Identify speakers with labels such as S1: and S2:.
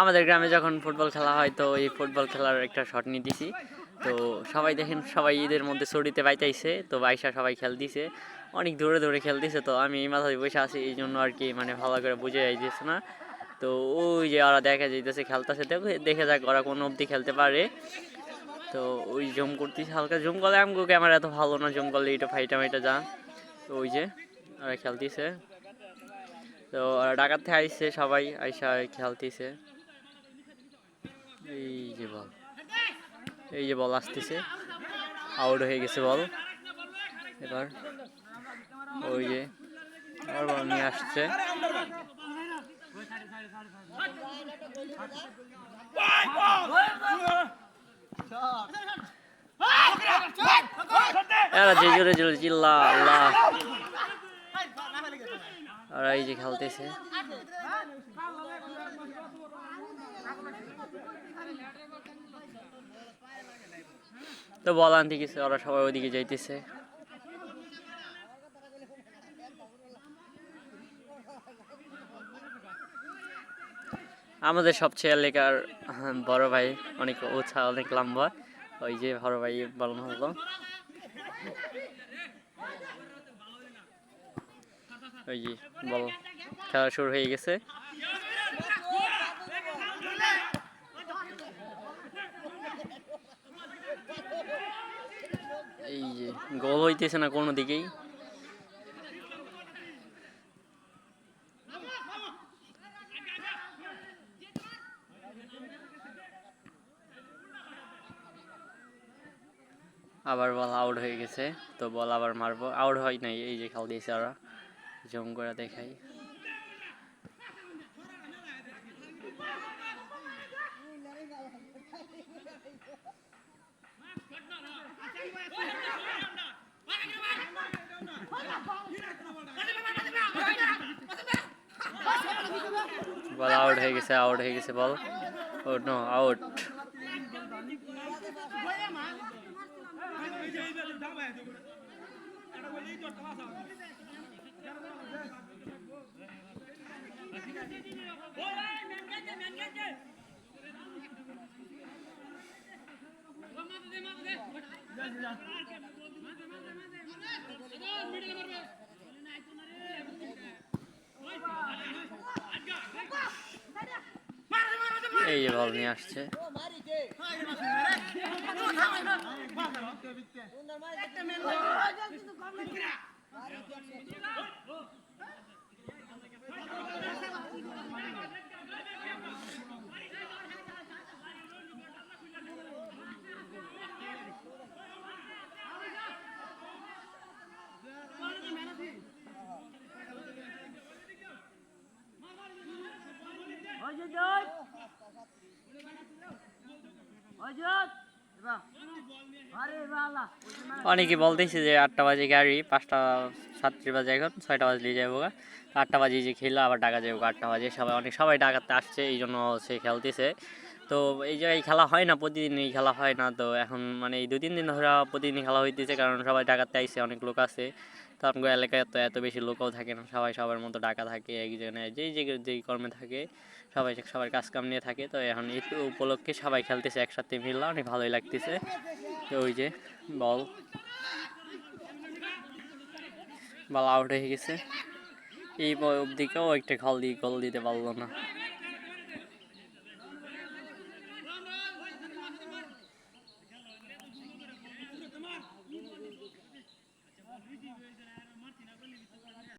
S1: আমাদের গ্রামে যখন ফুটবল খেলা হয়, তো এই ফুটবল খেলার একটা শট নিয়ে দিছি তো সবাই দেখেন, সবাই ঈদের মধ্যে ছড়িতে বাইতাইছে তো বাইসা সবাই খেলতেছে অনেক দূরে দূরে খেলতেছে তো আমি এই মাথায় বসে আছি, এই জন্য আর কি মানে ভালো করে বুঝে যাইতেছে না। তো ওই যে ওরা দেখা যাইতেছে, খেলতেছে, দেখে যাক ওরা কোন অবধি খেলতে পারে। তো ওই জুম করতেছে, হালকা জুম করলে আমগো ক্যামেরা এত ভালো না, জুম করলে এটা ফাইটা মাইটা যা। তো ওই যে ওরা খেলতেছে। তো ওরা ডাকাত থেকে আইসছে সবাই আইসা খেলতেছে। এই যে বল। এই যে বল আসতেছে। আউট হয়ে গেছে বল। এবার ওই যে আবার বল নিয়ে আসছে। যে জোরে জোরে চিল্লা, আল্লাহ। ওরা এই যে খেলতেছে। তো বল আনতে গেছে ওরা সবাই ওদিকে যাইতেছে। আমাদের সবচেয়ে এলাকার বড় ভাই অনেক উৎসাহ, অনেক লম্বা। ওই যে বড় ভাই বল মারলো ওই যে বল, খেলা শুরু হয়ে গেছে। এই যে গোল হইতেছে না কোনো দিকেই। আবার বল আউট হয়ে গেছে, তো বল আবার মারবো। আউট হয় নাই, এই যে খেল দিয়েছে ওরা। জম করে দেখাই বল আউট হয়ে গেছে আউট হয়ে গেছে বল ও নো আউট এই যে বল নিয়ে আসছে অনেকে বলতেছে যে আটটা বাজে গাড়ি, পাঁচটা সাতটা বাজে এখন, ছয়টা বাজলে যাব। আটটা বাজে যে খেললো, আবার ডাকা যাব আটটা বাজে। সবাই অনেক, সবাই ডাকাতে আসছে, এই জন্য সে খেলতেছে। তো এই জায়গায় খেলা হয় না প্রতিদিন এই খেলা হয় না। তো এখন মানে এই দু তিন দিন ধরে প্রতিদিন খেলা হইতেছে, কারণ সবাই ডাকাতে আইসে, অনেক লোক আছে। তো আমাদের এলাকায় তো এত বেশি লোকও থাকে না, সবাই সবার মতো ডাকা থাকে, একজনে যেই যে যেই কর্মে থাকে, সবাই সবার কাজ কাম নিয়ে থাকে। তো এখন এই উপলক্ষে সবাই খেলতেছে, একসাথে মিললা অনেক ভালোই লাগতেছে। ওই যে বল। বল আউট হয়ে গেছে। এই অবধিকেও একটা খাল দিয়ে গোল দিতে পারল না।